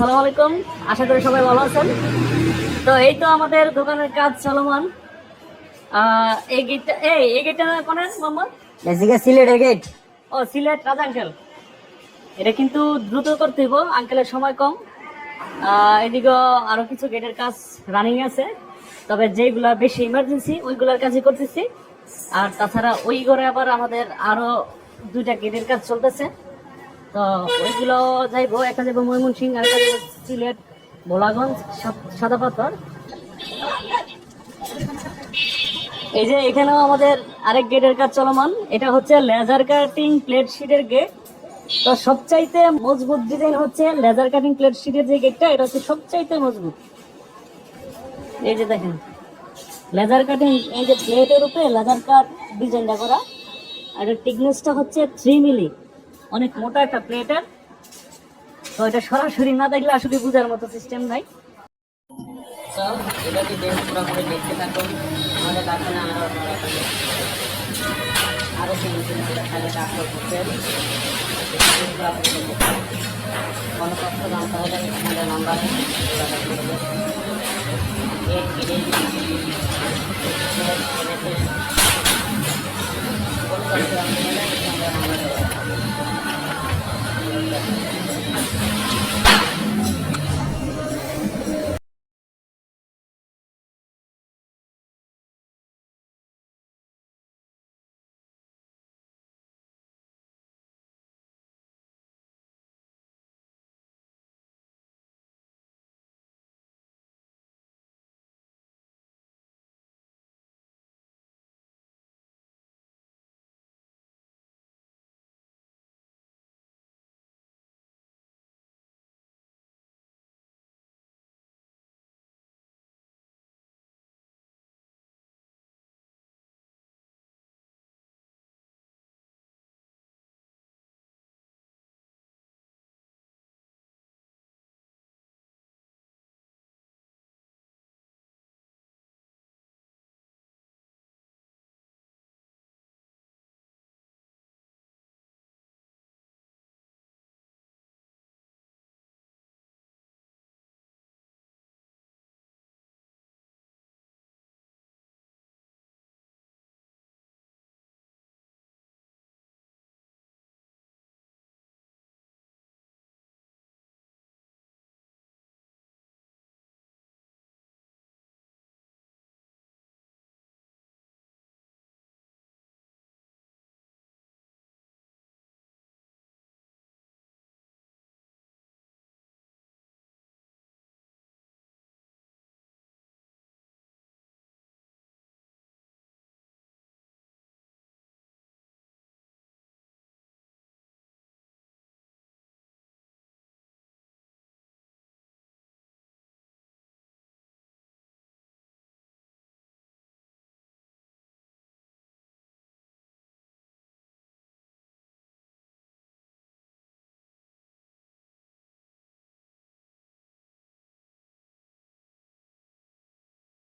সালাম আলাইকুম। আশা করি সবাই ভালো আছেন। তো এই তো আমাদের দোকানের কাজ চলমান। এই গেটটা এই এই গেটটা কোনে মোহাম্মদ? বেসিকে সিলেটের গেট। ও সিলেট রাজা আঙ্কেল। এটা কিন্তু দ্রুত করতে হইব আঙ্কেলের সময় কম। এদিকে আরও কিছু গেটের কাজ রানিং আছে। তবে যেগুলা বেশি ইমার্জেন্সি ওইগুলার কাজই করতেছি। আর তাছাড়া ওই ঘরে আবার আমাদের আরও দুইটা গেটের কাজ চলতেছে। তো ওইগুলো যাইবো, একটা যাব ময়মনসিং আর একটা যাব সিলেট, ভোলাগঞ্জ সাদা পাথর। এই যে এখানেও আমাদের আরেক গেটের কাজ চলমান, এটা হচ্ছে লেজার কাটিং প্লেট শিটের গেট তো সবচাইতে মজবুত ডিজাইন হচ্ছে লেজার কাটিং প্লেট শিটের যে গেটটা এটা হচ্ছে সবচাইতে মজবুত। এই যে দেখেন লেজার কাটিং এই যে প্লেটের উপরে লেজার কাট ডিজাইনটা করা। আর টিকনেসটা হচ্ছে থ্রি মিলি অনেক মোটা একটা প্লেটের তো এটা সরাসরি না দেখলে আসলে বোঝার মতো সিস্টেম নাই তো এটা কি দেখে পুরোপুরি দেখতে থাকুন আমাদের কারখানা আরও আরও সিলিন্ডার খালি আপলোড করছেন কোনো তথ্য জানতে হলে আমাদের নাম্বার